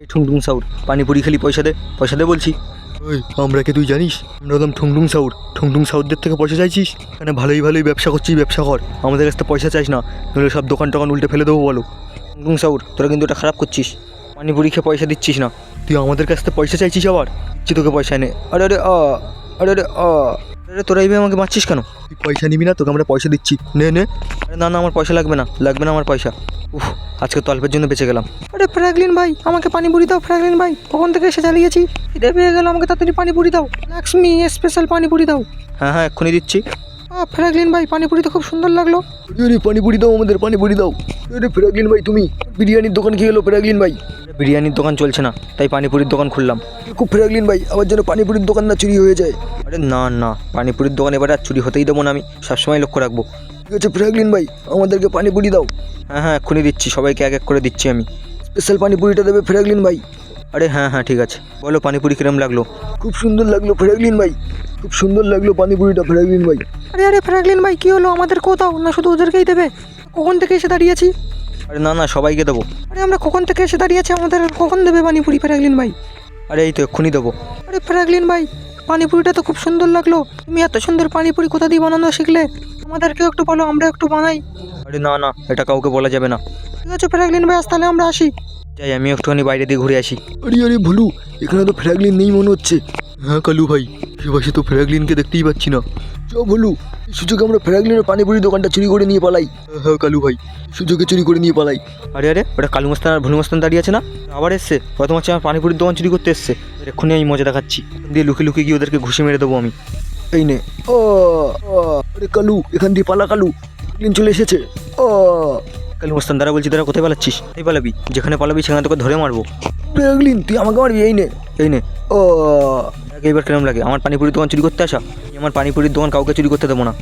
এই ঠুংঠুং সাউর। পানিপুরি খেলি পয়সা দে পয়সা দে বলছি। ওই আমরা কে তুই জানিস? আমরা একদম ঠুংঠুং সাউর। ঠুংঠুং সাউরদের থেকে পয়সা চাইছিস? এখানে ভালোই ভালোই ব্যবসা করছিস ব্যবসা কর। আমাদের কাছ থেকে পয়সা চাইস না নইলে সব দোকান টোকান উল্টে ফেলে দেবো বলো। ঠুংঠুং সাউর তোরা কিন্তু এটা খারাপ করছিস। পানিপুরি খেয়ে পয়সা দিচ্ছিস না। তুই আমাদের কাছ থেকে পয়সা চাইছিস আবার? দিচ্ছি তোকে পয়সা এনে। আরে আরে আ আরে আরে আ। আরে তোরা এইভাবে আমাকে মারছিস কেন? তুই পয়সা নিবি না তোকে আমরা পয়সা দিচ্ছি। নে নে। আরে না না আমার পয়সা লাগবে না। লাগবে না আমার পয়সা। উফ আজকে তো অল্পের জন্য বেঁচে গেলাম। আরে ফ্র্যাগলিন ভাই আমাকে পানি পুরি দাও ফ্র্যাগলিন ভাই। কখন থেকে এসে চালিয়েছি? রে পেয়ে গেল আমাকে তাড়াতাড়ি পানি পুরি দাও। লক্ষ্মী স্পেশাল পানি পুরি দাও। হ্যাঁ হ্যাঁ এক্ষুনি দিচ্ছি। আ ফ্র্যাগলিন ভাই পানিপুরি তো খুব সুন্দর লাগল। আরে পানিপুরি দাও আমাদের পানিপুরি দাও। আরে ফেরাগলিন ভাই তুমি? বিরিয়ানির দোকান কি হলো ফেরাগলিন ভাই? বিরিয়ানির দোকান চলছে না তাই পানিপুরির দোকান খুললাম। খুব ফেরাগলিন ভাই আমার জন্য পানিপুরির দোকান না চুরি হয়ে যায়। আরে না না পানিপুরির দোকান এবার আর চুরি হতেই দেবো না আমি সবসময় লক্ষ্য রাখব। ঠিক আছে ফেরাগলিন ভাই আমাদেরকে পানিপুরি দাও। হ্যাঁ হ্যাঁ এক্ষুনি দিচ্ছি সবাইকে এক এক করে দিচ্ছি আমি। স্পেশাল পানিপুরিটা দেবে ফেরাগলিন ভাই। আরে হ্যাঁ হ্যাঁ ঠিক আছে। বলো পানিপুরি কিরম লাগল? খুব সুন্দর লাগল ফেরাগলিন ভাই। খুব সুন্দর লাগল পানিপুরিটা ফেরাগলিন ভাই। আরে আরে ফ্র্যাগলিন ভাই কি হলো? আমাদের কোথাও? না শুধু ওদেরকেই দেবে? কখন থেকে এসে দাঁড়িয়েছি? আরে না না সবাইকে দেবো। আরে আমরা কখন থেকে এসে দাঁড়িয়েছি? আমাদের কখন দেবে পানিপুরি ফ্র্যাগলিন ভাই? আরে এই তো এক্ষুনি দেবো। আরে ফ্র্যাগলিন ভাই পানিপুরিটা তো খুব সুন্দর লাগল। তুমি এত সুন্দর পানিপুরি কোথা দিয়ে বানানো শিখলে? আমাদেরকেও একটু বলো আমরা একটু বানাই। আরে না না এটা কাউকে বলা যাবে না। ঠিক আছে ফ্র্যাগলিন ভাই আজ তাহলে আমরা আসি। যাই আমি একটুখানি বাইরে দিয়ে ঘুরে আসি। আরে আরে ভুলু এখানে তো ফ্র্যাগলিন নেই মনে হচ্ছে। হ্যাঁ কালু ভাই সেবাসে তো ফ্র্যাগলিনকে দেখতেই পাচ্ছি না। চ ভুলু সুযোগে আমরা ফ্র্যাগলিনের পানিপুরি দোকানটা চুরি করে নিয়ে পালাই। হ্যাঁ কালু ভাই সুযোগে চুরি করে নিয়ে পালাই। আরে আরে ওটা কালু মাস্তান আর ভুলু মস্তান দাঁড়িয়ে আছে না? আবার এসছে প্রথম হচ্ছে আমার পানিপুরির দোকান চুরি করতে এসছে। এক্ষুনি আমি মজা দেখাচ্ছি। দিয়ে লুকিয়ে লুকিয়ে গিয়ে ওদেরকে ঘুষি মেরে দেবো আমি। এই নে ও ও, আরে কালু এখান দিয়ে পালা কালু। ফ্র্যাগলিন চলে এসেছে। ও কালু মস্তান দাঁড়া বলছি দাঁড়া কোথায় পালাচ্ছিস? কোথায় পালাবি? যেখানে পালাবি সেখানে তোকে ধরে মারবো। ফ্র্যাগলিন তুই আমাকে মারবি? এই নে। এই নে। ও। এবার কেমন লাগে। আমার পানিপুরির দোকান চুরি করতে আসা? আমি আমার পানিপুরির দোকান কাউকে চুরি করতে দেবো না।